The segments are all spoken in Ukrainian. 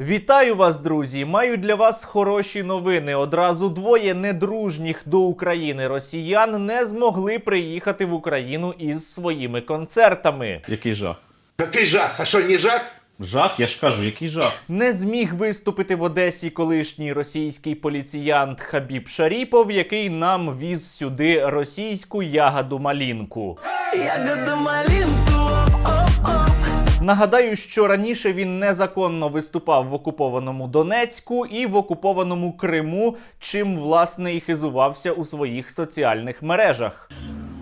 Вітаю вас, друзі! Маю для вас хороші новини. Одразу двоє недружніх до України росіян не змогли приїхати в Україну із своїми концертами. Який жах? Какой жах? А что, не жах? Жах, я ж кажу, який жах. Не зміг виступити в Одесі колишній російський поліціянт Хабіб Шаріпов, який нам віз сюди російську ягоду малінку. Ягода малинку, оп-оп-оп. Нагадаю, що раніше він незаконно виступав в окупованому Донецьку і в окупованому Криму, чим власне і хизувався у своїх соціальних мережах.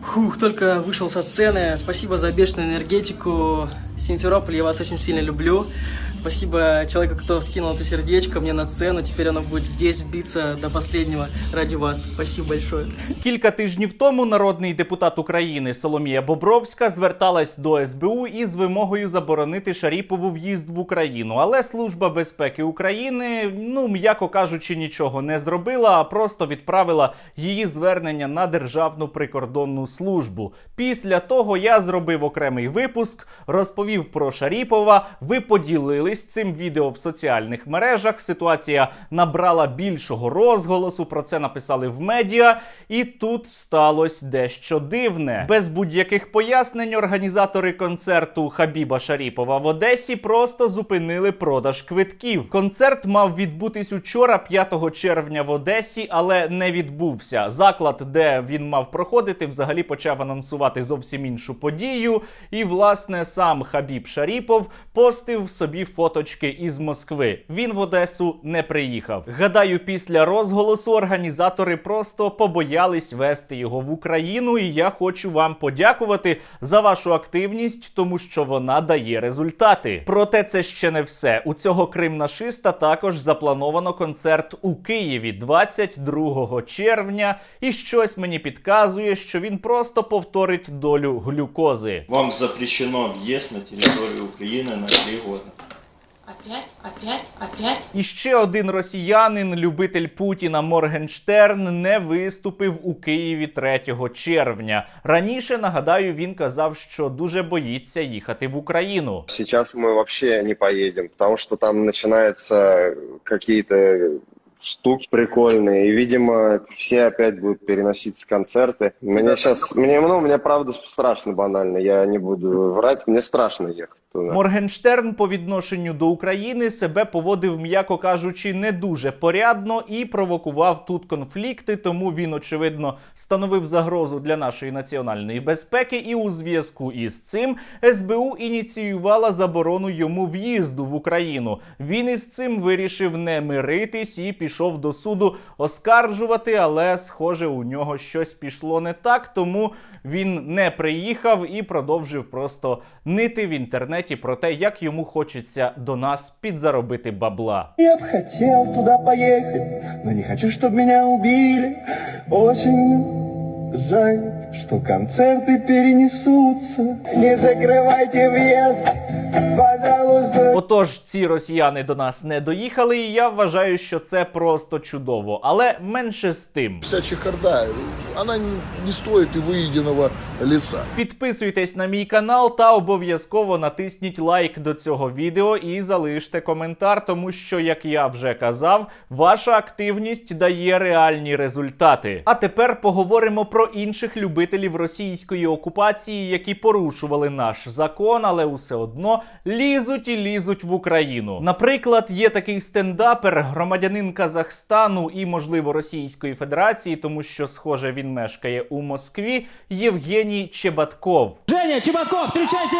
Фух, только вышел со сцены. Спасибо за бешеную энергетику. Симферополь, я вас очень сильно люблю. Спасибо человеку, кто скинул это сердечко мне на сцену. Теперь оно будет здесь биться до последнего ради вас. Спасибо большое. Кілька тижнів тому народний депутат України Соломія Бобровська зверталась до СБУ із вимогою заборонити Шаріпову в'їзд в Україну. Але Служба безпеки України, ну м'яко кажучи, нічого не зробила, а просто відправила її звернення на Державну прикордонну службу. Після того я зробив окремий випуск, розповів про Шаріпова. Ви поділились цим відео в соціальних мережах. Ситуація набрала більшого розголосу. Про це написали в медіа. І тут сталося дещо дивне. Без будь-яких пояснень організатори концерту Хабіба Шаріпова в Одесі просто зупинили продаж квитків. Концерт мав відбутись учора, 5 червня в Одесі, але не відбувся. Заклад, де він мав проходити, взагалі почав анонсувати зовсім іншу подію. І власне сам Хабіб Шаріпов постив собі фоточки із Москви. Він в Одесу не приїхав. Гадаю, після розголосу організатори просто побоялись вести його в Україну. І я хочу вам подякувати за вашу активність, тому що вона дає результати. Проте це ще не все. У цього кримнашиста також заплановано концерт у Києві 22 червня. І щось мені підказує, що він просто повторить долю глюкози. Вам запрещено въезд на территорию Украины на три года. Опять, опять, опять. І ще один росіянин, любитель Путіна Моргенштерн, не виступив у Києві 3 червня. Раніше нагадаю, він казав, що дуже боїться їхати в Україну. Сейчас мы вообще не поедем, потому что там начинаются какие-то штуки прикольные, и, видимо, все опять будут переноситься концерты. Мне сейчас, мне, ну, мне правда страшно банально, я не буду врать, мне страшно ехать туда. Моргенштерн по відношенню до України себе поводив, м'яко кажучи, не дуже порядно і провокував тут конфлікти. Тому він, очевидно, становив загрозу для нашої національної безпеки. І у зв'язку із цим СБУ ініціювала заборону йому в'їзду в Україну. Він із цим вирішив не миритись і пішов до суду оскаржувати. Але, схоже, у нього щось пішло не так, тому він не приїхав і продовжив просто нити в інтернеті про те, як йому хочеться до нас підзаробити бабла. Я б хотів туда поїхати, але не хочу, щоб мене убили. Очень жаль, что концерты перенесутся. Не закрывайте въезд, пожалуйста. Отож, ці росіяни до нас не доїхали, і я вважаю, що це просто чудово. Але менше з тим. вся чехарда, она не, не стоит и выеденного лица. Підписуйтесь на мій канал та обов'язково натисніть лайк до цього відео і залиште коментар, тому що, як я вже казав, ваша активність дає реальні результати. А тепер поговоримо про інших любителів російської окупації, які порушували наш закон, але усе одно лізуть і лізуть в Україну. Наприклад, є такий стендапер, громадянин Казахстану і, можливо, Російської Федерації, тому що, схоже, він мешкає у Москві. Євгеній Чебатков. Женя Чебатков, встречайте!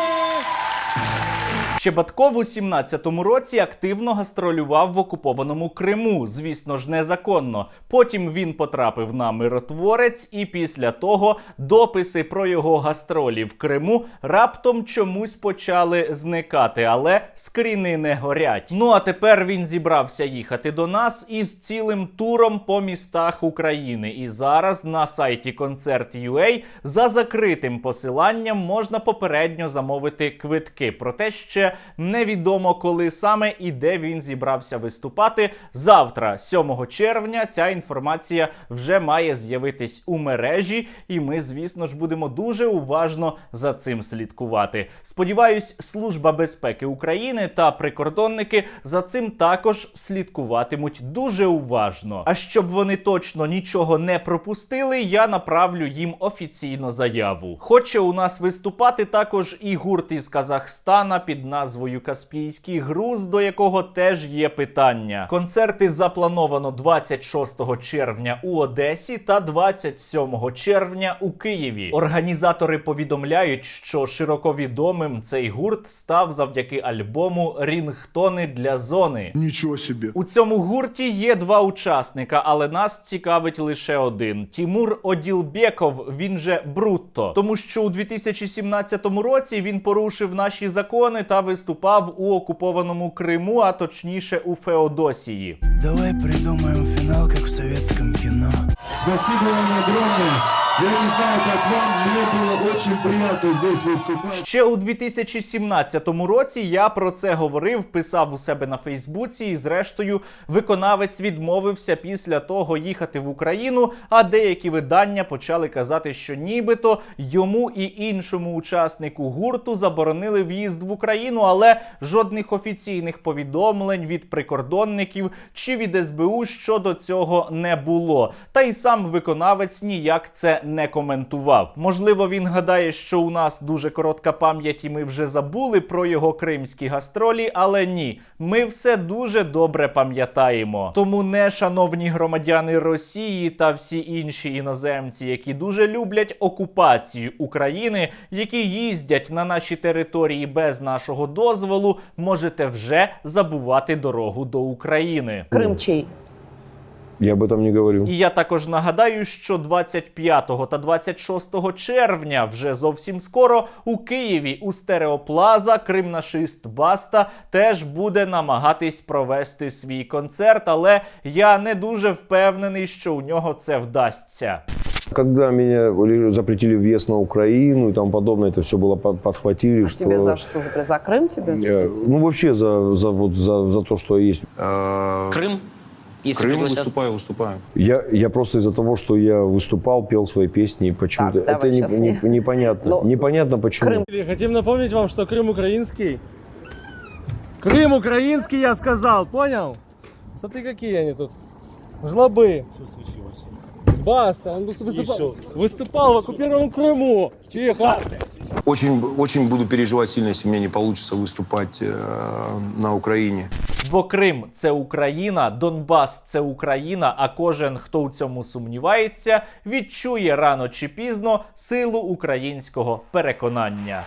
Чебатков у 17-му році активно гастролював в окупованому Криму, звісно ж, незаконно. Потім він потрапив на миротворець, і після того дописи про його гастролі в Криму раптом чомусь почали зникати, але скріни не горять. Ну а тепер він зібрався їхати до нас із цілим туром по містах України. І зараз на сайті Концерт.ua за закритим посиланням можна попередньо замовити квитки. Проте ще Невідомо коли саме і де він зібрався виступати. Завтра, 7 червня, ця інформація вже має з'явитись у мережі, і ми, звісно ж, будемо дуже уважно за цим слідкувати. Сподіваюсь, Служба безпеки України та прикордонники за цим також слідкуватимуть дуже уважно. А щоб вони точно нічого не пропустили, я направлю їм офіційно заяву. Хоче у нас виступати також і гурт із Казахстана під назвою Каспійський груз, до якого теж є питання. Концерти заплановано 26 червня у Одесі та 27 червня у Києві. Організатори повідомляють, що широко відомим цей гурт став завдяки альбому Рінгтони для зони. Ничего себе. У цьому гурті є два учасника, але нас цікавить лише один: Тімур Оділбеков, він же Брутто. Тому що у 2017 році він порушив наші закони та виступав у окупованому Криму, а точніше у Феодосії. Давай придумаємо фінал, як в совєтському кіно. Спасибо вам огромное. Я не знаю, как вам, мне было очень приятно здесь выступать. Ще у 2017 році я про це говорив, писав у себе на Фейсбуці, і зрештою виконавець відмовився після того їхати в Україну. А деякі видання почали казати, що нібито йому і іншому учаснику гурту заборонили в'їзд в Україну, але жодних офіційних повідомлень від прикордонників чи від СБУ щодо цього не було. Та й сам виконавець ніяк це не коментував. Можливо, він гадає, що у нас дуже коротка пам'ять, і ми вже забули про його кримські гастролі, але ні, ми все дуже добре пам'ятаємо. Тому не, шановні громадяни Росії та всі інші іноземці, які дуже люблять окупацію України, які їздять на наші території без нашого дозволу, можете вже забувати дорогу до України. Чей? Я об этом не говорю. І я також нагадаю, що 25 та 26 червня, вже зовсім скоро, у Києві у стереоплаза кримнашист Баста теж буде намагатись провести свій концерт, але я не дуже впевнений, що у нього це вдасться. Когда меня запретили въезд на Украину и тому подобное, это все было по- подхватили, А что... тебе за что? За, за Крым тебя Э, запретили? Ну, вообще за, за, вот, за, за то, что есть. Крым? Если Крым пригласят. выступаю, выступаю. Я, я просто из-за того, что я выступал, пел свои песни, почему-то... Так, это не- не- не- непонятно. Ну, непонятно, почему. Крым. Хотим напомнить вам, что Крым украинский. Крым украинский, я сказал, понял? Смотри, какие они тут. Жлобы. Что случилось? Баста, он выступал, выступал в оккупированном Крыму. Тихо. Очень, очень буду переживать сильно, если мне не получится выступать э, на Україні. Бо Крим це Україна, Донбас це Україна. А кожен, хто у цьому сумнівається, відчує рано чи пізно силу українського переконання.